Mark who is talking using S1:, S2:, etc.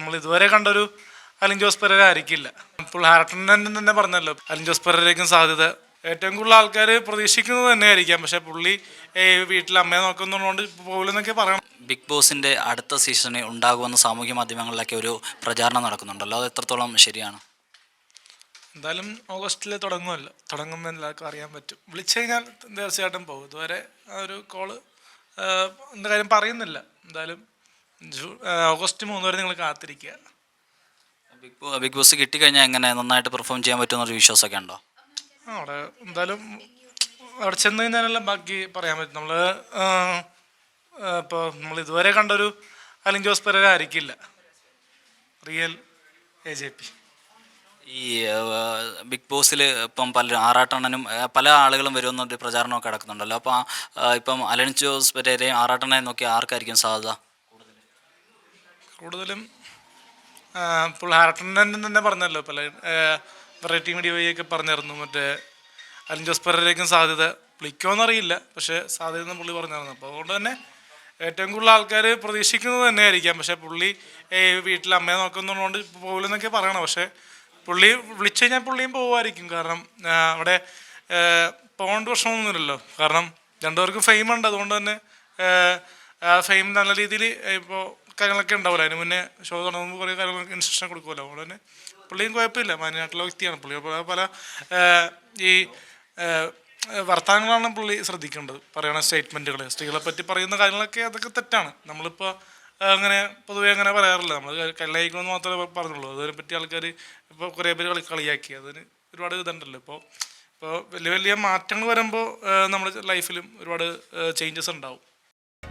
S1: നമ്മൾ ഇതുവരെ കണ്ടൊരു അലിൻ ജോസ് പെരേര ആയിരിക്കില്ല. ഇപ്പോൾ ഹാരട്ടൻ തന്നെ പറഞ്ഞല്ലോ അലിൻ ജോസ് പെരേരയ്ക്കും സാധ്യത. ഏറ്റവും കൂടുതൽ ആൾക്കാർ പ്രതീക്ഷിക്കുന്നത് തന്നെ ആയിരിക്കാം പക്ഷെ പുള്ളി ഈ വീട്ടിൽ അമ്മയെ നോക്കുന്നതുകൊണ്ട് പോകില്ലെന്നൊക്കെ പറയണം.
S2: ബിഗ് ബോസിന്റെ അടുത്ത സീസണിൽ ഉണ്ടാകുമെന്ന് സാമൂഹ്യ മാധ്യമങ്ങളിലൊക്കെ ഒരു പ്രചാരണം നടക്കുന്നുണ്ടല്ലോ അത് എത്രത്തോളം ശരിയാണ്?
S1: എന്തായാലും ഓഗസ്റ്റിൽ തുടങ്ങുമല്ലോ. തുടങ്ങുമ്പോൾ എല്ലാവർക്കും അറിയാൻ പറ്റും. വിളിച്ചു കഴിഞ്ഞാൽ തീർച്ചയായിട്ടും പോകും. ഇതുവരെ ആ ഒരു കോൾ എന്താ കാര്യം പറയുന്നില്ല. എന്തായാലും ഓഗസ്റ്റ് മൂന്ന് വരെ നിങ്ങൾ കാത്തിരിക്കുക.
S2: ബിഗ് ബോസ് ബിഗ് ബോസ് കിട്ടിക്കഴിഞ്ഞാൽ എങ്ങനെ നന്നായിട്ട് പെർഫോം ചെയ്യാൻ പറ്റുമെന്നൊരു വിശ്വാസമൊക്കെ ഉണ്ടോ?
S1: ആ, അവിടെ എന്തായാലും അവിടെ ചെന്ന് കഴിഞ്ഞാലെല്ലാം ബാക്കി പറയാൻ പറ്റും. നമ്മൾ ഇപ്പോൾ നമ്മൾ ഇതുവരെ കണ്ടൊരു അലിൻ ജോസ് പെരേര ആയിരിക്കില്ല. Real A J P.
S2: ഈ ബിഗ് ബോസിൽ ഇപ്പം പല ആറാട്ടണ്ണനും പല ആളുകളും വരുമെന്നൊരു പ്രചാരണമൊക്കെ നടക്കുന്നുണ്ടല്ലോ. അപ്പോൾ ഇപ്പം അലൻ ജോസ് പെരേരയും ആറാട്ടണ്ണനെ നോക്കി ആർക്കായിരിക്കും സാധ്യത?
S1: കൂടുതലും ഇപ്പോൾ ഹാരട്ടൻ തന്നെ പറഞ്ഞല്ലോ പല വെറൈറ്റി മീഡിയ വഴിയൊക്കെ പറഞ്ഞിരുന്നു. മറ്റേ അലിൻ ജോസ് പെരേരയ്ക്കും സാധ്യത വിളിക്കുമെന്നറിയില്ല പക്ഷേ സാധ്യത എന്ന് പുള്ളി പറഞ്ഞിരുന്നു. അപ്പോൾ അതുകൊണ്ട് തന്നെ ഏറ്റവും കൂടുതൽ ആൾക്കാർ പ്രതീക്ഷിക്കുന്നത് തന്നെ ആയിരിക്കാം പക്ഷേ പുള്ളി വീട്ടിൽ അമ്മയെ നോക്കുന്നതുകൊണ്ട് പോകില്ലെന്നൊക്കെ പറയണം. പക്ഷേ പുള്ളി വിളിച്ചു കഴിഞ്ഞാൽ പുള്ളിയും പോകുമായിരിക്കും കാരണം അവിടെ പോകേണ്ട പ്രശ്നമൊന്നുമില്ലല്ലോ. കാരണം രണ്ടുപേർക്കും ഫെയിം ഉണ്ട്. അതുകൊണ്ട് തന്നെ ഫെയിം നല്ല രീതിയിൽ ഇപ്പോൾ കാര്യങ്ങളൊക്കെ ഉണ്ടാവില്ല. അതിന് മുന്നേ ഷോ തുടങ്ങുമ്പോൾ കുറേ കാര്യങ്ങളൊക്കെ ഇൻസ്ട്രക്ഷൻ കൊടുക്കുമല്ലോ. അതുകൊണ്ട് തന്നെ പുള്ളിയും കുഴപ്പമില്ല. മാന്യമായിട്ടുള്ള വ്യക്തിയാണ് പുള്ളി. അപ്പോൾ പല ഈ വർത്തമാനങ്ങളാണ് പുള്ളി ശ്രദ്ധിക്കേണ്ടത്. പറയുന്ന സ്റ്റേറ്റ്മെന്റുകൾ സ്ത്രീകളെ പറ്റി പറയുന്ന കാര്യങ്ങളൊക്കെ അതൊക്കെ തെറ്റാണ്. നമ്മളിപ്പോൾ അങ്ങനെ പൊതുവേ അങ്ങനെ പറയാറില്ല. നമ്മൾ കല്ലായിക്കണമെന്ന് മാത്രമേ പറഞ്ഞുള്ളൂ. അതിനെ പറ്റി ആൾക്കാർ ഇപ്പോൾ കുറേ പേര് കളി കളിയാക്കി. അതിന് ഒരുപാട് ഇതുണ്ടല്ലോ. ഇപ്പോൾ ഇപ്പോൾ വലിയ വലിയ മാറ്റങ്ങൾ വരുമ്പോൾ നമ്മുടെ ലൈഫിലും ഒരുപാട് ചേഞ്ചസ് ഉണ്ടാവും.